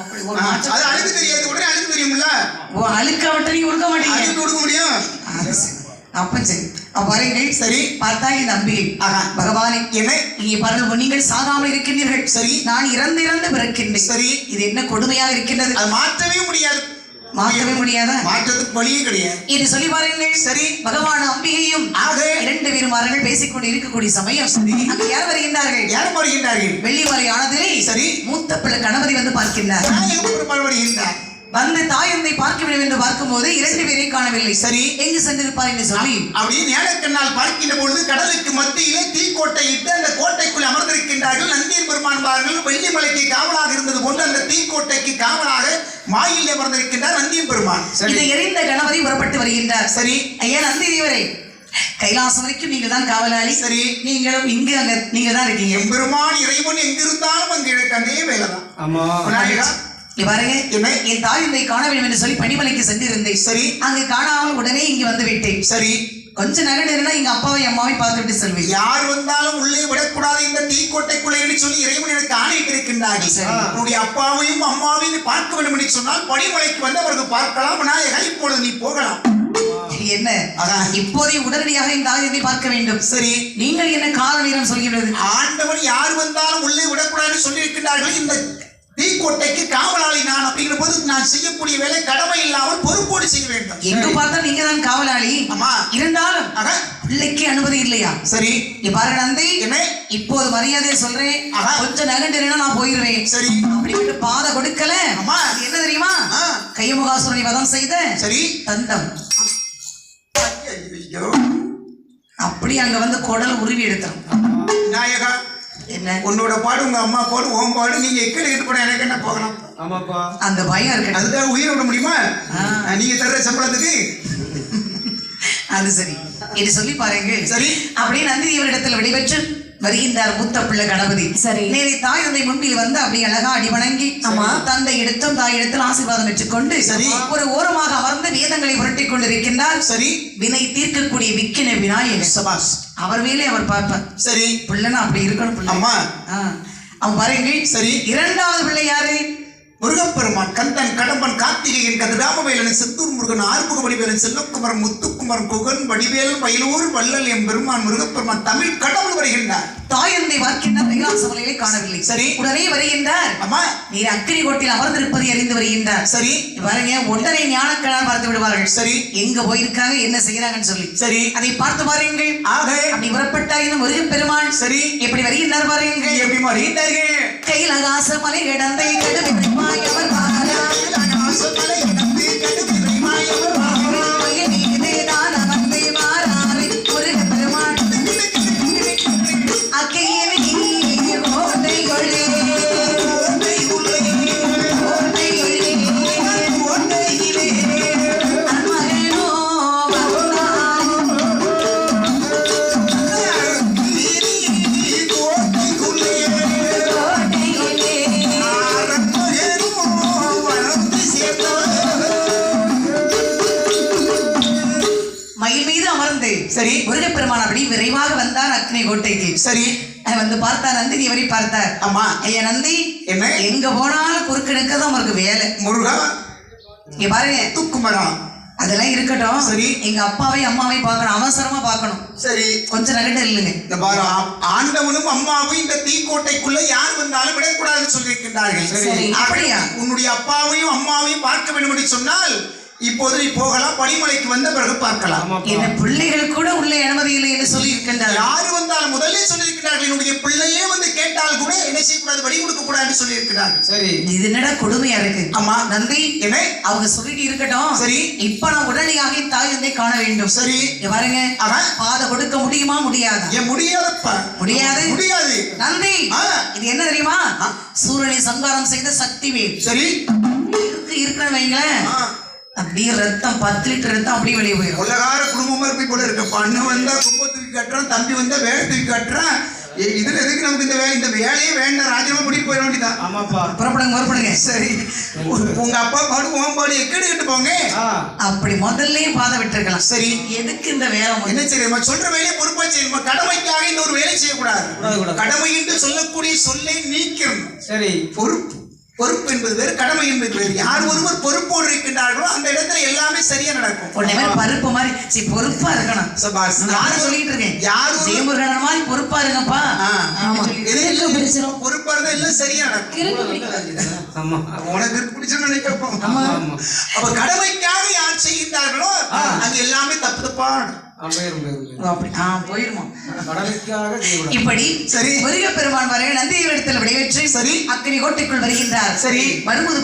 அது அழுக்கு தெரியாது. உடனே அழுக்கு தெரியும்ல? ஓ அழுக்க விட்டு நீங்க உடுக்க மாட்டீங்க. அழுக்கு கொடுக்க முடியும். அப்ப சரி. அப்ப பாருங்கள் சரி. பார்த்தா இந்த அம்பிகை ஆஹா. பகவானே என்ன? இங்கே பாருங்கள் நீங்கள் சாகாமல் இருக்கின்றீர்கள். சரி. நான் இறந்து இறந்து பிறக்கின்றேன். சரி. இது என்ன கொடுமையாக இருக்கின்றது? அது மாற்றவே முடியாது. மாற்றவே முடியாதா? மாற்றத்துக்கு வழியே கிடையாது. இது சொல்லி பாருங்கள். சரி. பகவான் அம்பிகையும் ஆக இரண்டு பெருமார்கள் பேசிக்கொண்டு இருக்கக்கூடிய சமயம். அங்கு யார் வருகின்றார்கள்? யார் வருகின்றார்கள்? வெள்ளிமலை ஆனதிலே சரி. மூத்த பிள்ளை கணபதி வந்து பார்க்கின்றார். வருகின்றார்? வந்து தாயந்தை பார்க்க வேண்டும் என்று பார்க்கும்போது இரண்டு பேரை காணவில்லை. சரி. எங்கு சென்றிருப்பார் என்று சொல்லி. அப்படியே நேரக்கண்ணால் பார்க்கின்ற பொழுது கடலுக்கு மத்தியிலே தீக்கோட்டை இட்டு அந்த பெருமான்பார்கள் வெள்ளிமலைக்கு காவலாக இருந்தது போன்று அந்த தீக்கோட்டைக்கு காவலாக மாயில் அமர்ந்திருக்கின்றார் நந்தியன் பெருமான். இதை எரிந்த கணபதி புறப்பட்டு வருகின்றார். சரி. ஐயா நந்தி தேவரே கைலாசம் வரைக்கும் நீங்க தான் காவலாளி. சரி. நீங்களும் இங்கு அங்க நீங்க தான் இருக்கீங்க. எம்பெருமான் இறைவன் எங்கிருந்தாலும் அங்கு எனக்கு அதே வேலைதான். ஆமா. பாருங்க. என்ன? என் தாயந்தை காண வேண்டும் என்று சொல்லி பனிமலைக்கு சென்றிருந்தேன். சரி. அங்கு காணாமல் உடனே இங்கு வந்து விட்டேன். சரி. கொஞ்ச நகடுனா எங்க அப்பாவை அம்மாவை பார்த்து விட்டு செல்வேன். யார் வந்தாலும் உள்ளே விடக்கூடாது இந்த தீக்கோட்டைக்குள்ளே. என்று சொல்லி இறைவன் எனக்கு ஆணையிட்டிருக்கின்றார்கள். உன்னுடைய அப்பாவையும் அம்மாவையும் பார்க்க வேண்டும் என்று சொன்னால் பனிமலைக்கு வந்து அவர்கள் பார்க்கலாம் விநாயகா இப்பொழுது நீ போகலாம். என்ன. இப்போதே உடனடியாக இந்த தாயந்தை பார்க்க வேண்டும். சரி. நீங்கள் என்ன கால நேரம் சொல்கிறது ஆண்டவன் யார் வந்தாலும் உள்ளே விடக்கூடாதுன்னு சொல்லியிருக்கிறார்கள் இந்த தீக்கோட்டைக்கு காவலாளி நான் அப்படிங்கிற போது நான் செய்யக்கூடிய வேலை கடமை இல்லாமல் பொறுப்போடு செய்ய வேண்டும். எங்க பார்த்தா நீங்க தான் காவலாளி. ஆமா. இருந்தாலும் பிள்ளைக்கு அனுமதி இல்லையா? சரி. இங்க பாருங்க நந்தி. என்ன? இப்போது மரியாதையை சொல்றேன். கொஞ்சம் நகண்டுனா நான் போயிருவேன். சரி. அப்படி விட்டு பாதை கொடுக்கல. அது என்ன தெரியுமா. கையமுகாசுரனை வதம் செய்த சரி. தந்தம். அப்படி அங்க வந்து குடல் உருவி எடுத்தோம் நாயகா. என்ன? உன்னோட பாடு உங்க அம்மா பாடு உன் பாடு நீங்க எக்கடி கிட்ட போன எனக்கு என்ன போகலாம் ஆமாப்பா. அந்த பயம் இருக்கட்டும். அதுக்காக உயிரை விட முடியுமா. நீங்க தர்ற சம்பளத்துக்கு அது சரி. என்று சொல்லி பாருங்க. சரி. அப்படியே நந்தி இவரிடத்தில் விடைபெற்று வருகின்றார் மூத்த பிள்ளை கணபதி. சரி. நேரே தாய் தந்தை முன்பில் வந்து அப்படி அழகா அடி வணங்கி ஆமா. தந்தை இடத்தும் தாய் இடத்தில் ஆசீர்வாதம் பெற்றுக்கொண்டு சரி. ஒரு ஓரமாக அமர்ந்து வேதங்களை புரட்டிக் கொண்டிருக்கின்றார். சரி. வினை தீர்க்கக்கூடிய விக்கின விநாயகர். சபாஸ் அவர் வேலை அவர் பார்ப்பார். சரி. பிள்ளைன்னா அப்படி இருக்கணும் பிள்ளை. அம்மா. ஆ. அவன் பாருங்க சரி. இரண்டாவது பிள்ளை யாரு? முருகப்பெருமான் கந்தன் கடம்பன் கார்த்திகேயன் கதிராமவேலன் செந்தூர் முருகன் ஆறுமுக வடிவேலன் செல்வக்குமரன் முத்துக்குமரன் குகன் வடிவேல் மயிலூர் வள்ளல் எம் பெருமான் முருகப்பெருமான் தமிழ் கடவுள் வருகின்றார். தாயந்தை வார்க்கின்றார் கைலாச மலையிலே காணவில்லை. சரி. உடனே வருகின்றார். அம்மா நீர் அக்கினி கோட்டில் அமர்ந்திருப்பதை அறிந்து வருகின்றார். சரி. பாருங்க உடனே ஞானக்கடால் பார்த்து விடுவார்கள். சரி. எங்க போயிருக்காங்க என்ன செய்யறாங்கன்னு சொல்லி. சரி. அதை பார்த்து பாருங்கள். ஆக. அப்படி புறப்பட்ட இந்த முருகன் பெருமான் சரி. எப்படி வருகின்றார் பாருங்கள். எப்படி வருகின்றார்கள்? கைலகாச மலை கிடந்தை கடுமையாயவர் ஆசமலை கடந்து அமர்ந்து சரி. முருகப்பெருமான் அப்படி விரைவாக வந்தார் அக்னி கோட்டைக்கு. சரி. வந்து பார்த்தார் நந்தினி வரை பார்த்தார்? அம்மா ஐயா நந்தி என்ன? எங்க போனாலும் குறுக்கெடுக்க தான் அவருக்கு வேலை. முருகா? இங்க பாருங்க. துக்குமரா அதெல்லாம் இருக்கட்டும். சரி. எங்க அப்பாவை அம்மாவை பார்க்கணும். அவசரமா பார்க்கணும். சரி. கொஞ்சம் நகட்டு இல்லைங்க இந்த பாரு ஆண்டவனும் அம்மாவும் இந்த தீக்கோட்டைக்குள்ள யார் வந்தாலும் விடக்கூடாதுன்னு சொல்லியிருக்கின்றார்கள். சரி. அப்படியா? உன்னுடைய அப்பாவையும் அம்மாவையும் பார்க்க வேண்டும் என்று சொன்னால் இப்போது நீ போகலாம் பனிமலைக்கு வந்த பிறகு பார்க்கலாம். என்ன பிள்ளைகள் கூட உள்ள அனுமதி இல்லை என்று சொல்லி இருக்கின்றார் யாரு வந்தாலும் முதல்ல சொல்லியிருக்கிறார்கள் என்னுடைய பிள்ளையே வந்து கேட்டால் கூட என்ன செய்யக்கூடாது வழி கொடுக்க கூடாதுன்னு சொல்லியிருக்கிறார்கள். சரி. இது என்னடா கொடுமையா இருக்கு? அம்மா நந்தி என்ன? அவங்க சொல்லிட்டு இருக்கட்டும். சரி. இப்ப நான் உடனடியாக தாய் தந்தை காண வேண்டும். சரி. பாருங்க. பாதை கொடுக்க முடியுமா முடியாதா? ஏன் முடியாதப்பா. முடியாது? முடியாது. நந்தி. இது என்ன தெரியுமா? ஆ. சூரனை சங்காரம் செய்த சக்தி வேல். சரி. இருக்கு இருக்குன்னு வைங்களேன். அப்படியே ரத்தம் பத்து லிட்டர் ரத்தம் அப்படியே வெளியே போயிடும் கொள்ளகார குடும்பமா இருப்பை போல இருக்க. அண்ணன் வந்தா குப்பை தூக்கி கட்டுறான் தம்பி வந்தா வேலை தூக்கி கட்டுறான். இதுல எதுக்கு நமக்கு இந்த வேலை இந்த வேலையே வேண்டாம். ராஜினாமா பண்ணிட்டு போயிட வேண்டியதான் ஆமாப்பா. புறப்படுங்க புறப்படுங்க. சரி. உங்க அப்பா பாடு உன் பாடு எக்கடி கட்டு போங்க. ஆ. அப்படி முதல்லயே பாதை விட்டுருக்கலாம். சரி. எதுக்கு இந்த வேலை? என்ன செய்யணுமா சொல்ற வேலையை பொறுப்பா செய்யணுமா. கடமைக்காக இந்த ஒரு வேலை செய்யக்கூடாது. கூடாது, கூடாது. கடமை என்று சொல்லக்கூடிய சொல்லை நீக்கணும். சரி. பொறுப்பு. என்பது வேறு கடமை என்பது. வேறு யார் ஒருவர் பொறுப்போடு இருக்கின்றார்களோ அந்த இடத்துல எல்லாமே சரியா நடக்கும். உன்னை மாதிரி பருப்பு மாதிரி சரி பொறுப்பா இருக்கணும். சபாஷ் நான் யார் சொல்லிட்டு இருக்கேன்? யார் ஒரு- ஜெயமுருகன் மாதிரி பொறுப்பா இருங்கப்பா. கிறுக்கு பிடிச்சிரும். பொறுப்பா இருந்தா எல்லாம் சரியா நடக்கும். உனக்கு பிடிச்சோன்னு நினைக்கப்போ ஆமா. அப்ப கடமைக்காக யார் செய்கின்றார்களோ அங்க எல்லாமே தப்பு. இப்படி சரி. முருகப்பெருமான் வரை நந்தியின் இடத்தில் விடைபெற்று சரி. அக்கினி கோட்டைக்குள் வருகின்றார் சரி. வரும்போது